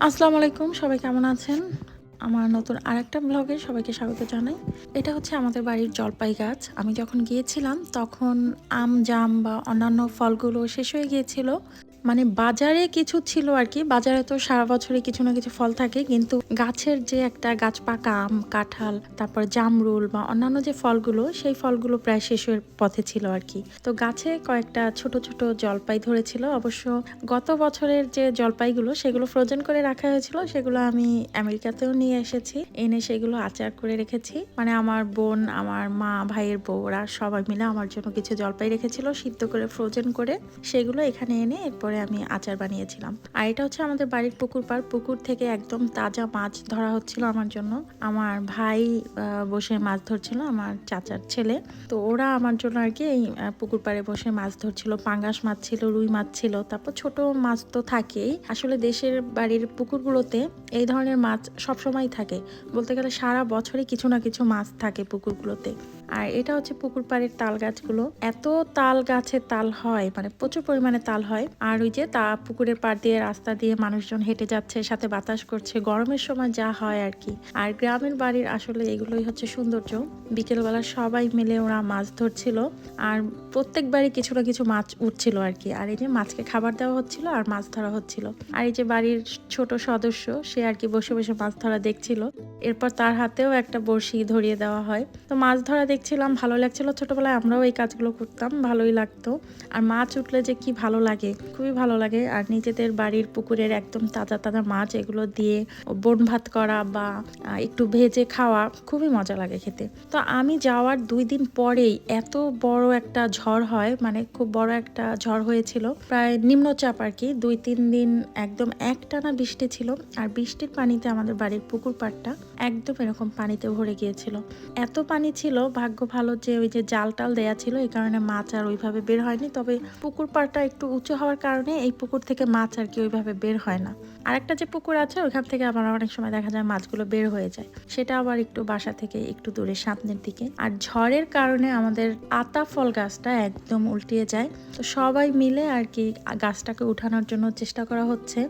আসসালামু আলাইকুম, সবাই কেমন আছেন? আমার নতুন আরেকটা ব্লগে সবাইকে স্বাগত জানাই। এটা হচ্ছে আমাদের বাড়ির জলপাই গাছ। আমি যখন গিয়েছিলাম, তখন আম, জাম বা অন্যান্য ফলগুলো শেষ হয়ে গিয়েছিল। মানে বাজারে কিছু ছিল আর কি। বাজারে তো সারা বছরই কিছু না কিছু ফল থাকে, কিন্তু গাছের যে একটা গাছ পাকা, আম, কাঁঠাল, তারপর জামরুল বা অন্যান্য যে ফলগুলো, সেই ফলগুলো প্রায় শেষের পথে ছিল আর কি। তো গাছে কয়েকটা ছোট ছোট জলপাই ধরেছিল। অবশ্য গত বছরের যে জলপাইগুলো, সেগুলো ফ্রোজেন করে রাখা হয়েছিল। সেগুলো আমি আমেরিকাতেও নিয়ে এসেছি। এনে সেগুলো আচার করে রেখেছি। মানে আমার বোন, আমার মা, ভাইয়ের বউ ওরা সবাই মিলে আমার জন্য কিছু জলপাই রেখেছিল, সিদ্ধ করে ফ্রোজেন করে। সেগুলো এখানে এনে এরপরে আমি আচার বানিয়েছিলাম। আর এটা হচ্ছে আমাদের বাড়ির পুকুর পাড়। পুকুর থেকে একদম তাজা মাছ ধরা হচ্ছিল আমার জন্য। আমার ভাই বসে মাছ ধরছিল, আমার চাচার ছেলে। তো ওরা আমার জন্য আর কি এই পুকুর পাড়ে বসে মাছ ধরছিল। পাঙ্গাস মাছ ছিল, রুই মাছ ছিল। তারপর ছোট মাছ তো থাকেই। আসলে দেশের বাড়ির পুকুরগুলোতে এই ধরনের মাছ সবসময় থাকে। বলতে গেলে সারা বছরই কিছু না কিছু মাছ থাকে পুকুরগুলোতে। আর এটা হচ্ছে পুকুর পাড়ের তাল গাছগুলো। এত তাল গাছে তাল হয় মানে প্রচুর পরিমাণে তাল হয়। আর ওই যে তা পুকুরের পাড় দিয়ে রাস্তা দিয়ে মানুষজন হেঁটে যাচ্ছে, সাথে বাতাস করছে, গরমের সময় যা হয় আর কি। আর গ্রামের বাড়ির আসলে এগুলোই হচ্ছে সৌন্দর্য। বিকেলবেলা সবাই মিলে ওরা মাছ ধরছিল, আর প্রত্যেকবারই কিছু না কিছু মাছ উঠছিল আর কি। আর এই যে মাছকে খাবার দেওয়া হচ্ছিল আর মাছ ধরা হচ্ছিল। আর এই যে বাড়ির ছোট সদস্য, সে আর কি বসে বসে মাছ ধরা দেখছিল। এরপর তার হাতেও একটা বড়শি ধরিয়ে দেওয়া হয়। তো মাছ ধরা দেখছিলাম, ভালো লাগছিল। ছোটবেলায় আমরাও এই কাজগুলো করতাম, ভালোই লাগতো। আর মাছ উঠলে যে কি ভালো লাগে, খুবই ভালো লাগে। আর নিজেদের বাড়ির পুকুরের একদম তাজা তাজা মাছ, এগুলো দিয়ে বন ভাত করা বা একটু ভেজে খাওয়া খুবই মজা লাগে খেতে। তো আমি যাওয়ার দুই দিন পরেই এত বড় একটা ঝড় হয় মানে খুব বড় একটা ঝড় হয়েছিল, প্রায় নিম্নচাপ আর কি। দুই, তিন দিন একদম একটানা বৃষ্টি ছিল। আর বৃষ্টির পানিতে আমাদের বাড়ির পুকুর পাড়টা একদম এরকম পানিতে ভরে গিয়েছিল। এত পানি ছিল, ভাগ্য ভালো যে ওই যে জাল টাল দেয়া ছিল, এই কারণে মাছ আর ওইভাবে বের হয়নি। তবে পুকুর পাড়টা একটু উঁচু হওয়ার কারণে এই পুকুর থেকে মাছ আর কি ওইভাবে বের হয় না। আরেকটা যে পুকুর আছে, ওইখান থেকে আবার অনেক সময় দেখা যায় মাছগুলো বের হয়ে যায়। সেটা আবার একটু বাসা থেকে একটু দূরে, সামনের দিকে। আর ঝড়ের কারণে আমাদের আতা ফল গাছটা একদম উল্টিয়ে যায়। তো সবাই মিলে আর কি গাছটাকে উঠানোর জন্য চেষ্টা করা হচ্ছে।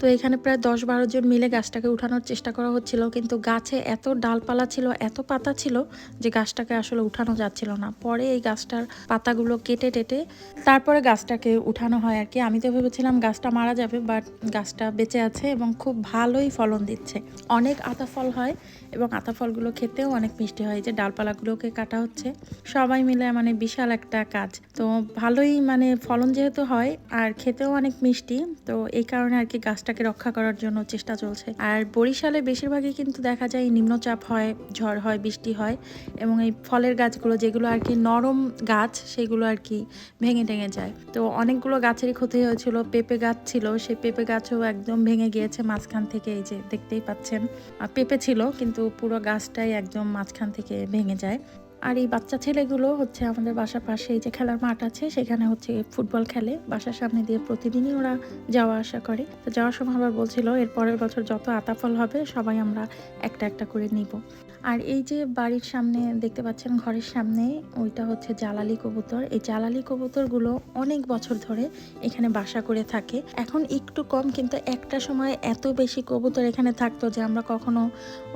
তো এখানে প্রায় দশ বারো জন মিলে গাছটাকে উঠানোর চেষ্টা করা হচ্ছিল, কিন্তু গাছে এত ডালপালা ছিল, এত পাতা ছিল যে গাছটাকে আসলে উঠানো যাচ্ছিল না। পরে এই গাছটার পাতাগুলো কেটে টেটে তারপরে গাছটাকে উঠানো হয় আর কি। আমি তো ভেবেছিলাম গাছটা মারা যাবে বাট গাছটা বেঁচে আছে এবং খুব ভালোই ফলন দিচ্ছে। অনেক আতা ফল হয় এবং আতা ফলগুলো খেতেও অনেক মিষ্টি হয়। যে ডালপালাগুলোকে কাটা হচ্ছে, সবাই মিলে মানে বিশাল একটা কাজ। তো ভালোই মানে ফলন যেহেতু হয় আর খেতেও অনেক মিষ্টি, তো এই কারণে আর কি গাছটাকে রক্ষা করার জন্য চেষ্টা চলছে। আর বরিশালে বেশিরভাগই কিন্তু দেখা যায় নিম্নচাপ হয়, ঝড় হয়, বৃষ্টি হয় এবং এই ফলের গাছগুলো যেগুলো আর কি নরম গাছ, সেগুলো আর কি ভেঙে টেঙে যায়। তো অনেকগুলো গাছেরই ক্ষতি হয়েছিল, পেঁপে গাছ ছিল, সেই পেঁপে গাছও একদম ভেঙে গিয়েছে মাঝখান থেকে, এই যে দেখতেই পাচ্ছেন। পেঁপে ছিল, কিন্তু পুরো গাছটাই একদম মাঝখান থেকে ভেঙে যায়। আর এই বাচ্চা ছেলেগুলো হচ্ছে আমাদের বাসার পাশে যে খেলার মাঠ আছে, সেখানে হচ্ছে ফুটবল খেলে। বাসার সামনে দিয়ে প্রতিদিনই ওরা যাওয়া আসা করে। তো যাওয়ার সময় আবার বলছিল, এর পরের বছর যত আতাফল হবে, সবাই আমরা একটা একটা করে নিব। আর এই যে বাড়ির সামনে দেখতে পাচ্ছেন ঘরের সামনে, ওইটা হচ্ছে জালালি কবুতর। এই জালালি কবুতরগুলো অনেক বছর ধরে এখানে বাসা করে থাকে। এখন একটু কম, কিন্তু একটা সময় এত বেশি কবুতর এখানে থাকতো যে আমরা কখনো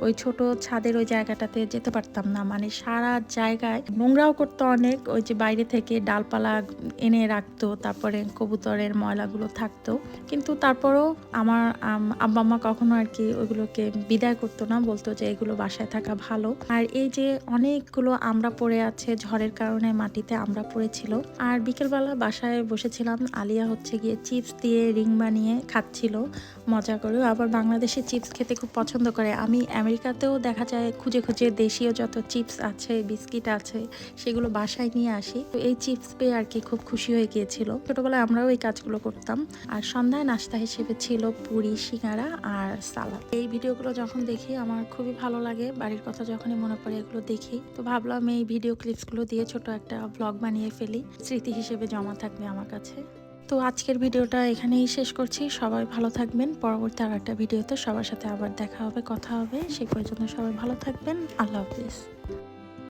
ওই ছোট ছাদের ওই জায়গাটাতে যেতে পারতাম না। মানে সারা জায়গায় নোংরাও করতো অনেক, ওই যে বাইরে থেকে ডালপালা এনে রাখতো, তারপরে কবুতরের ময়লাগুলো থাকতো। কিন্তু তারপরও আমার আব্বা আম্মা কখনো আর কি ওইগুলোকে বিদায় করতো না, বলতো যে এগুলো বাসায় থাকা ভালো। আর এই যে অনেকগুলো আমরা পড়ে আছে, ঝড়ের কারণে মাটিতে আমরা পড়েছিল। আর বিকেলবেলা বাসায় বসেছিলাম, আলিয়া হচ্ছে গিয়ে চিপস দিয়ে রিং বানিয়ে খাচ্ছিল, মজা করে আবার বাংলাদেশে চিপস খেতে খুব পছন্দ করে। আমি আমেরিকাতেও দেখা যায় খুঁজে খুঁজে দেশীয় যত চিপস আছে, বিস্কিট আছে, সেগুলো বাসায় নিয়ে আসি। তো এই চিপস পেয়ে আর কি খুব খুশি হয়ে গিয়েছিল। ছোটোবেলায় আমরাও এই কাজগুলো করতাম। আর সন্ধ্যায় নাস্তা হিসেবে ছিল পুরি, সিঙ্গারা আর সালাদ। এই ভিডিওগুলো যখন দেখি, আমার খুবই ভালো লাগে। বাড়ির কথা যখনই মনে পড়ে এগুলো দেখি, তো ভাবলাম এই ভিডিও ক্লিপসগুলো দিয়ে ছোট একটা ব্লগ বানিয়ে ফেলি, স্মৃতি হিসেবে জমা থাকবে আমার কাছে। তো আজকের ভিডিওটা এখানেই শেষ করছি, সবাই ভালো থাকবেন, পরবর্তী আর একটা ভিডিওতে সবার সাথে আবার দেখা হবে, কথা হবে সেই পর্যন্ত সবাই ভালো থাকবেন, আল্লাহ হাফিজ।